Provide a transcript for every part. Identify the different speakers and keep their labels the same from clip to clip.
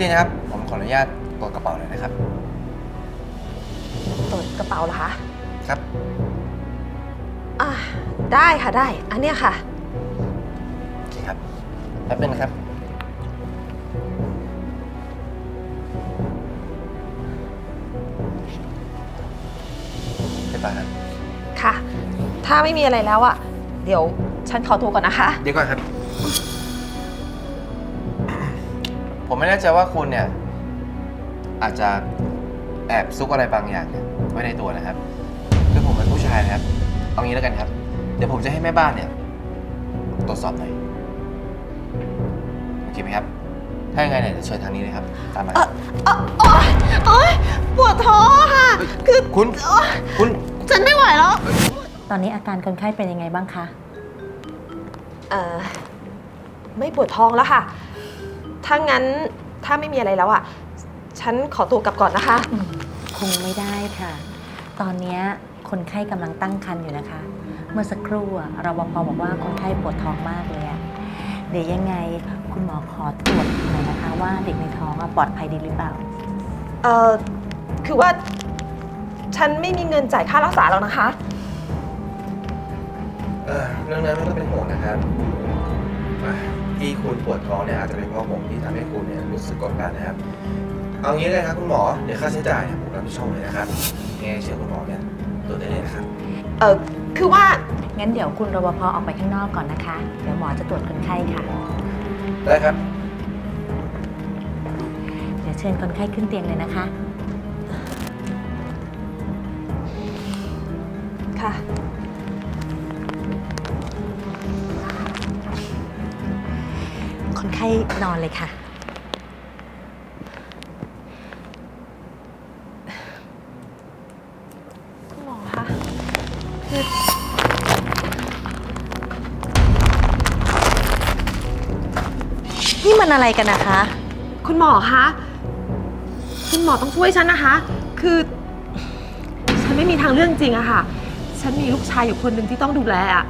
Speaker 1: ทีนะครับ ผมขออนุญาตตรวจกระเป๋าหน่อยนะครับ
Speaker 2: ตรวจกระเป๋าเหรอคะ
Speaker 1: ครับ
Speaker 2: อ่าได้ค่ะได้ อันเนี้ยค่ะ
Speaker 1: โอเคครับแป๊บนึงนะครับ เรียบร้อยครับ
Speaker 2: ค่ะ ถ้าไม่มีอะไรแล้วอะ เดี๋ยวฉันขอตัวก่อนนะคะ
Speaker 1: เดี๋ยวก่อนครับ ไม่แน่ใจว่าคุณเนี่ย อาจจะแอบซุกอะไรบางอย่างเนี่ยไว้ในตัวนะครับ คือผมเป็นผู้ชายนะครับ เอางี้แล้วกันครับ เดี๋ยวผมจะให้แม่บ้านเนี่ย ตรวจสอบหน่อยโอเคไหมครับ ถ้ายังไงเนี่ยเดี๋ยวเชิญทางนี้เลยครับ ตามมาครับ
Speaker 2: โอ๊ยโอ๊ยปวดท้องอะค่ะ คือ
Speaker 1: คุณ
Speaker 2: โอ๊ย
Speaker 1: คุณ
Speaker 2: ฉันไม่ไหวแล้ว
Speaker 3: ตอนนี้อาการคนไข้เป็นยังไงบ้างคะ
Speaker 2: เอ่อ ไม่ปวดท้องแล้วค่ะ ถ้างั้นถ้าไม่มีอะไรแล้วอะ ฉันขอตัวกลับก่อนนะคะ
Speaker 3: คงไม่ได้ค่ะ ตอนเนี้ยคนไข้กำลังตั้งครรภ์อยู่นะคะ เมื่อสักครู่อะรปภบอกว่าคนไข้ปวดท้องมากเลยอะเดี๋ยวยังไงคุณหมอขอตรวจหน่อยนะคะ ว่าเด็กในท้องอะปลอดภัยดีหรือเปล่า
Speaker 2: เอ่อคือว่า ฉันไม่มีเงินจ่ายค่ารักษาแล้วนะคะ
Speaker 1: เออเรื่องนั้นไม่ต้องเป็นห่วงนะครับอะ ที่คุณปวดท้องเนี่ยอาจจะเป็นเพราะผมที่ทำให้คุณเนี่ยรู้สึกกดดันนะครับ เอางี้เลยครับคุณหมอเดี๋ยวค่าใช้จ่ายเนี่ยผมรับผิดชอบเลยนะครับยังไงเชิญคุณหมอเนี่ยตรวจได้เลยนะครับ
Speaker 2: เอ่อคือว่า
Speaker 3: งั้นเดี๋ยวคุณรปภออกไปข้างนอกก่อนนะคะ เดี๋ยวหมอจะตรวจคนไข้ค่ะ
Speaker 1: ได้ครับ
Speaker 3: เดี๋ยวเชิญคนไข้ขึ้นเตียงเลยนะคะ
Speaker 2: ค่ะ
Speaker 3: ไข้นอนเลยค่ะ
Speaker 2: คุณหมอคะคือ
Speaker 3: นี่มันอะไรกันนะคะ
Speaker 2: คุณหมอคะ คุณหมอต้องช่วยฉันนะคะ คือ ฉันไม่มีทางเลือกจริงอะค่ะ ฉันมีลูกชายอยู่คนหนึ่งที่ต้องดูแลอะ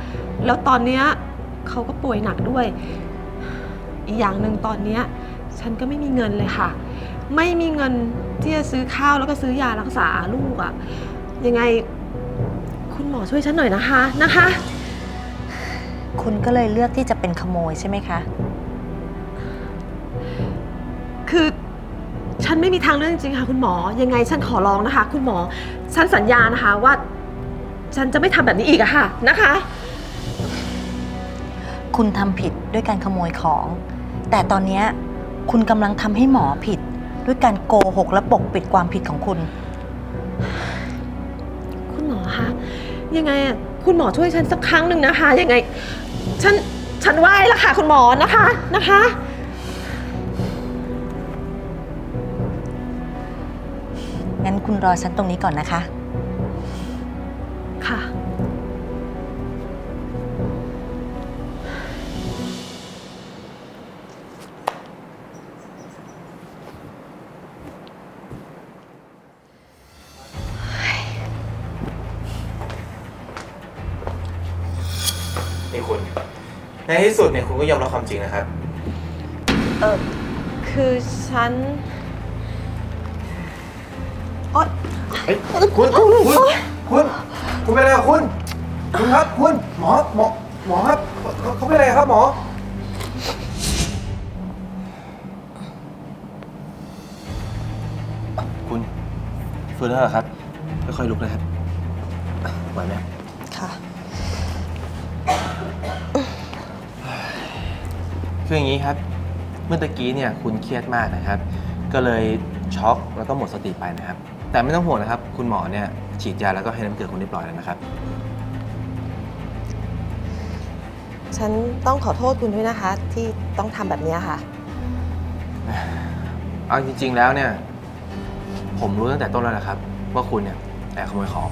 Speaker 2: แล้วตอนเนี้ยเขาก็ป่วยหนักด้วย อีกอย่างหนึ่งตอนเนี้ยฉันก็ไม่มีเงินเลยค่ะ ไม่มีเงินที่จะซื้อข้าวแล้วก็ซื้อยารักษาลูกอะยังไงคุณหมอช่วยฉันหน่อยนะคะนะคะ
Speaker 3: คุณก็เลยเลือกที่จะเป็นขโมยใช่ไหมคะ
Speaker 2: คือฉันไม่มีทางเลือกจริงๆค่ะ คุณหมอ ยังไงฉันขอร้องนะคะ คุณหมอ ฉันสัญญานะคะว่า ฉันจะไม่ทำแบบนี้อีกอะค่ะนะคะ
Speaker 3: คุณทำผิดด้วยการขโมยของ แต่ตอนเนี้ยคุณกำลังทำให้หมอผิด ด้วยการโกหกและปกปิดความผิดของคุณ
Speaker 2: คุณหมอคะยังไงอะคุณหมอช่วยฉันสักครั้งหนึ่งนะคะ ยังไง ฉันฉันไหว้ละค่ะ คุณหมอนะคะนะคะ
Speaker 3: งั้นคุณรอฉันตรงนี้ก่อนนะคะ
Speaker 2: ค่ะ
Speaker 1: นี่คุณ ในที่สุดเนี่ยคุณก็ยอมรับความจริงนะครับ
Speaker 2: เออคือฉันโอ๊ย
Speaker 1: เฮ้ยคุณคุณคุณคุณคุณเป็นอะไรกับคุณคุณครับคุณหมอหมอหมอครับเขาเขาเป็นอะไรครับหมอ คุณฟื้นแล้วเหรอครับค่อยๆลุกนะครับไหวไหมครับ
Speaker 2: ค่ะ
Speaker 1: คืออย่างนี้ครับ เมื่อตะกี้เนี่ยคุณเครียดมากนะครับ ก็เลยช็อกแล้วก็หมดสติไปนะครับ แต่ไม่ต้องห่วงนะครับ คุณหมอเนี่ยฉีดยาแล้วก็ให้น้ำเกลือคุณเรียบร้อยแล้วนะครับ
Speaker 2: ฉันต้องขอโทษคุณด้วยนะคะ ที่ต้องทำแบบนี้ค่ะ
Speaker 1: เอาจริงๆแล้วเนี่ย ผมรู้ตั้งแต่ต้นแล้วนะครับ ว่าคุณเนี่ยแอบขโมยของ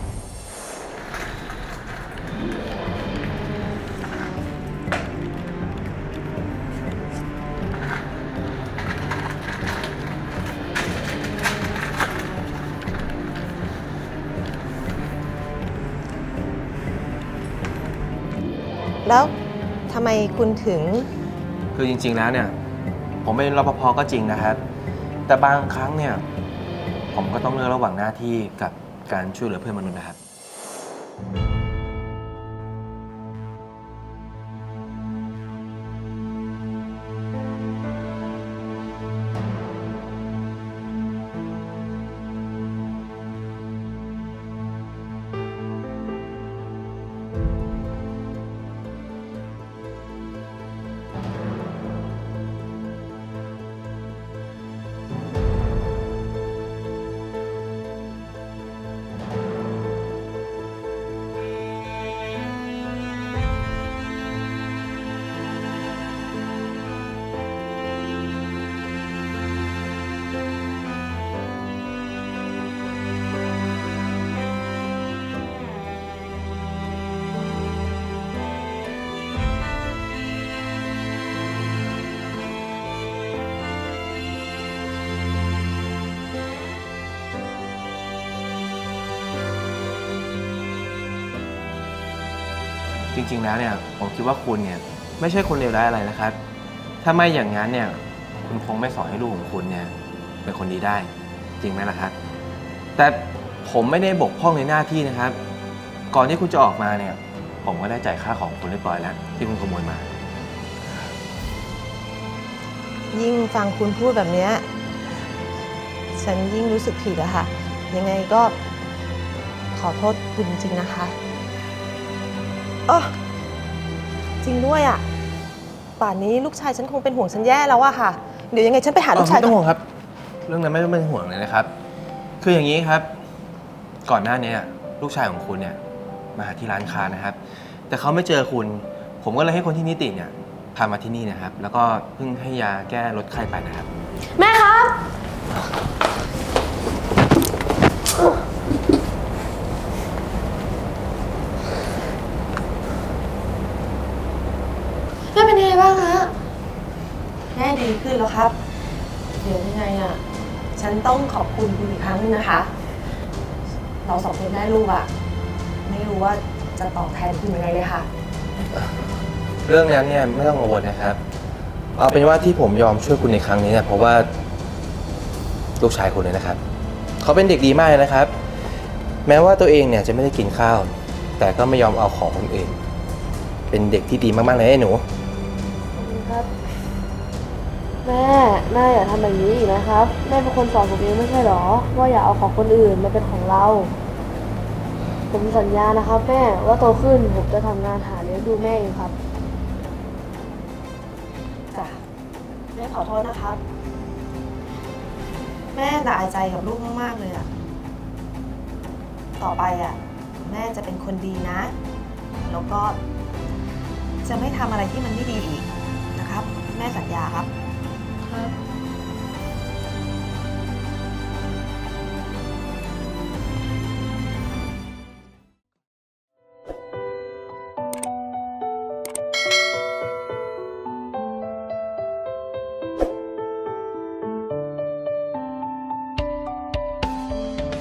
Speaker 2: แล้วทำไมคุณถึง
Speaker 1: คือจริง ๆ แล้วเนี่ย ผมเป็นรปภก็จริงนะครับ แต่บางครั้งเนี่ย ผมก็ต้องเลือกระหว่างหน้าที่กับการช่วยเหลือเพื่อนมนุษย์นะครับ จริงๆแล้วเนี่ยผมคิดว่าคุณเนี่ยไม่ใช่คนเลวร้ายอะไรนะครับ ถ้าไม่อย่างนั้นเนี่ยคุณคงไม่สอนให้ลูกของคุณเนี่ยเป็นคนดีได้ จริงไหมล่ะครับ แต่ผมไม่ได้บกพร่องในหน้าที่นะครับ ก่อนที่คุณจะออกมาเนี่ย ผมก็ได้จ่ายค่าของคุณเรียบร้อยแล้ว ที่คุณขโมยมา
Speaker 2: ยิ่งฟังคุณพูดแบบเนี้ยฉันยิ่งรู้สึกผิดอะค่ะ ยังไงก็ขอโทษคุณจริงๆนะคะ อ๋อจริงด้วยอะป่านนี้ลูกชายฉันคงเป็นห่วงฉันแย่แล้วอะค่ะ เดี๋ยวยังไงฉันไปหาลูกชาย
Speaker 1: ไม่ต้องห่วงครับ เรื่องนั้นไม่ต้องเป็นห่วงเลยนะครับ คืออย่างนี้ครับ ก่อนหน้านี้ลูกชายของคุณเนี่ยมาหาที่ร้านค้านะครับ แต่เขาไม่เจอคุณ ผมก็เลยให้คนที่นิติเนี่ยพามาที่นี่นะครับ แล้วก็เพิ่งให้ยาแก้ลดไข้ไปนะครับ
Speaker 2: แม่ครับ ม่เป็นยังไงบ้างคะแม่ดีขึ้นแล้วครับ เดี๋ยวยังไงอะ ฉันต้องขอบคุณคุณอีกครั้งนึงนะคะ เราสองคนแม่ลูกอะ ไม่รู้ว่าจะตอบแทนคุณยังไงเลยค่ะ
Speaker 1: เรื่องนั้นเนี่ยไม่ต้องกังวลนะครับ เอาเป็นว่าที่ผมยอมช่วยคุณในครั้งนี้เนี่ยเพราะว่าลูกชายคุณเลยนะครับ เขาเป็นเด็กดีมากเลยนะครับ แม้ว่าตัวเองเนี่ยจะไม่ได้กินข้าว แต่ก็ไม่ยอมเอาของคนอื่น เป็นเด็กที่ดีมากๆเลยไอ้หนู
Speaker 4: ครับ แม่แม่อย่าทำแบบนี้อีกนะครับ แม่เป็นคนสอนผมเองไม่ใช่หรอ ว่าอย่าเอาของคนอื่นมาเป็นของเรา ผมสัญญานะครับแม่ว่าโตขึ้นผมจะทำงานหาเลี้ยงดูแม่เองครับ
Speaker 2: จ้ะแม่ขอโทษนะครับ แม่ละอายใจกับลูกมากๆเลยอะต่อไปอะแม่จะเป็นคนดีนะ แล้วก็จะไม่ทำอะไรที่มันไม่ดีอีก แม่สัญญาครับ
Speaker 4: ครับ